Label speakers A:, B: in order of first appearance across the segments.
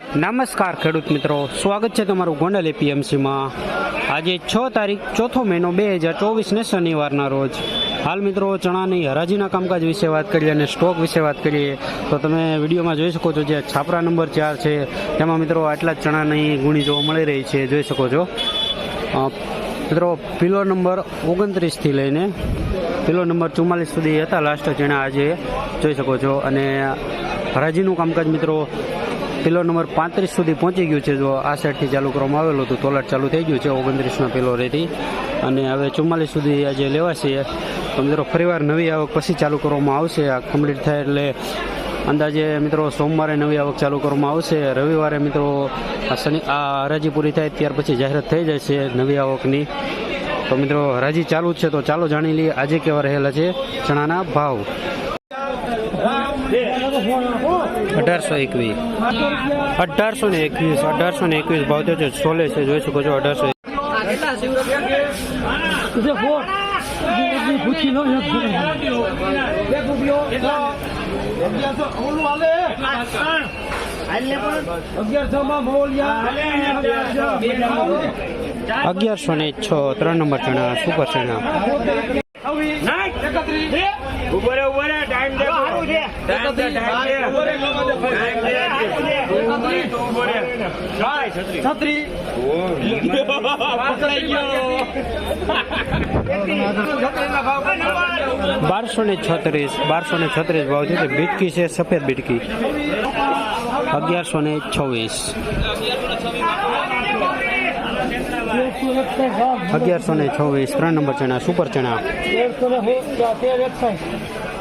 A: નમસ્કાર ખેડૂત મિત્રો, સ્વાગત છે તમારું ગોંડલ એપીએમસીમાં. આજે છ તારીખ, ચોથો મહિનો બે હજાર ચોવીસને શનિવારના રોજ. હાલ મિત્રો, ચણાની હરાજીના કામકાજ વિશે વાત કરીએ અને સ્ટોક વિશે વાત કરીએ, તો તમે વિડીયોમાં જોઈ શકો છો જે છાપરા નંબર ચાર છે, તેમાં મિત્રો આટલા જ ચણાની ગુણી જોવા મળી રહી છે, જોઈ શકો છો. મિત્રો પિલો નંબર ઓગણત્રીસથી લઈને પિલો નંબર ચુમ્માલીસ સુધી હતા લાસ્ટ જેણે આજે, જોઈ શકો છો. અને હરાજીનું કામકાજ મિત્રો પેલો નંબર પાંત્રીસ સુધી પહોંચી ગયું છે. જો આ સાઈડથી ચાલુ કરવામાં આવેલું હતું તોલાટ ચાલુ થઈ ગયું છે. ઓગણત્રીસના પેલો રેતી. અને હવે ચુમ્માલીસ સુધી આજે લેવાશે, તો મિત્રો ફરીવાર નવી આવક પછી ચાલુ કરવામાં આવશે. આ કમ્પ્લીટ થાય એટલે અંદાજે મિત્રો સોમવારે નવી આવક ચાલુ કરવામાં આવશે. રવિવારે મિત્રો આ શનિ, આ હરાજી પૂરી થાય ત્યાર પછી જાહેરાત થઈ જશે નવી આવકની. તો મિત્રો હરાજી ચાલુ છે, તો ચાલો જાણી લઈએ આજે કેવા રહેલા છે. ચણાના ભાવ. અઢારસો એકવીસ. અઢારસો ને એકવીસ અઢારસો ને એકવીસ ભાવ છે સોલે છે જોઈ શકો છો અઢારસો અગિયારસો ને છ ત્રણ નંબર ચણા સુપર ચણા.
B: છત્રી.
A: બારસો ને છત્રીસ બારસો ને છત્રીસ ભાવ છે. બીટકી છે સફેદ બીટકી અગિયારસો ને છવ્વીસ. અગિયારસો ને છવ્વીસ ત્રણ નંબર ચણા સુપર ચણા.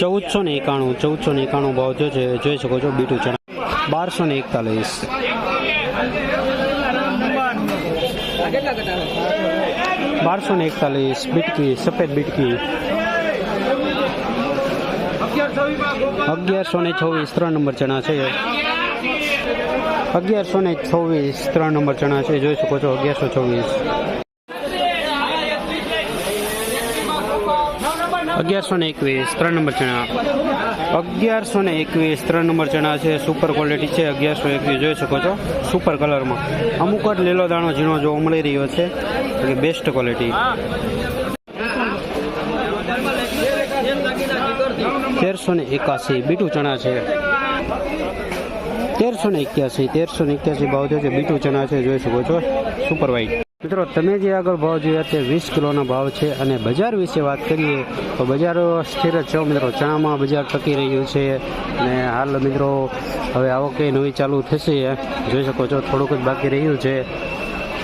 A: ચૌદસો ને એકાણું, ચૌદસો ને એકાણું ભાવ જો છે જોઈ શકો છો બીટું ચણા બારસો ને એકતાલીસ. બારસો ને એકતાલીસ, બીટકી, સફેદ બીટકી. અગિયારસો ને છવ્વીસ ત્રણ નંબર ચણા છે. અગિયારસો ને છવ્વીસ ત્રણ નંબર ચણા છે. જોઈ શકો છો અગિયારસો છવ્વીસ. અગિયારસો ને એકવીસ, ત્રણ નંબર ચણા. અગિયારસો ને એકવીસ, ત્રણ નંબર ચણા છે. સુપર ક્વોલિટી છે. અગિયારસો એકવીસ જોઈ શકો છો. સુપર કલરમાં અમુક જ લીલો દાણો ઝીણો જોવા મળી રહ્યો છે. એટલે બેસ્ટ ક્વોલિટી તેરસો ને એકાસી બીટું ચણા છે. તેરસો ને એક્યાસી તેરસો ને એક્યાસી ભાવ છે. બીટું ચણા છે. જોઈ શકો છો. સુપર વાઇટ મિત્રો, તમે જે આગળ ભાવ જોયા તે વીસ કિલોના ભાવ છે અને બજાર વિશે વાત કરીએ તો બજારો સ્થિર જ છે મિત્રો. ચણામાં બજાર ટકી રહ્યું છે અને હાલ મિત્રો, હવે આવકે નવી ચાલુ થશે. જોઈ શકો છો, થોડુંક જ બાકી રહ્યું છે.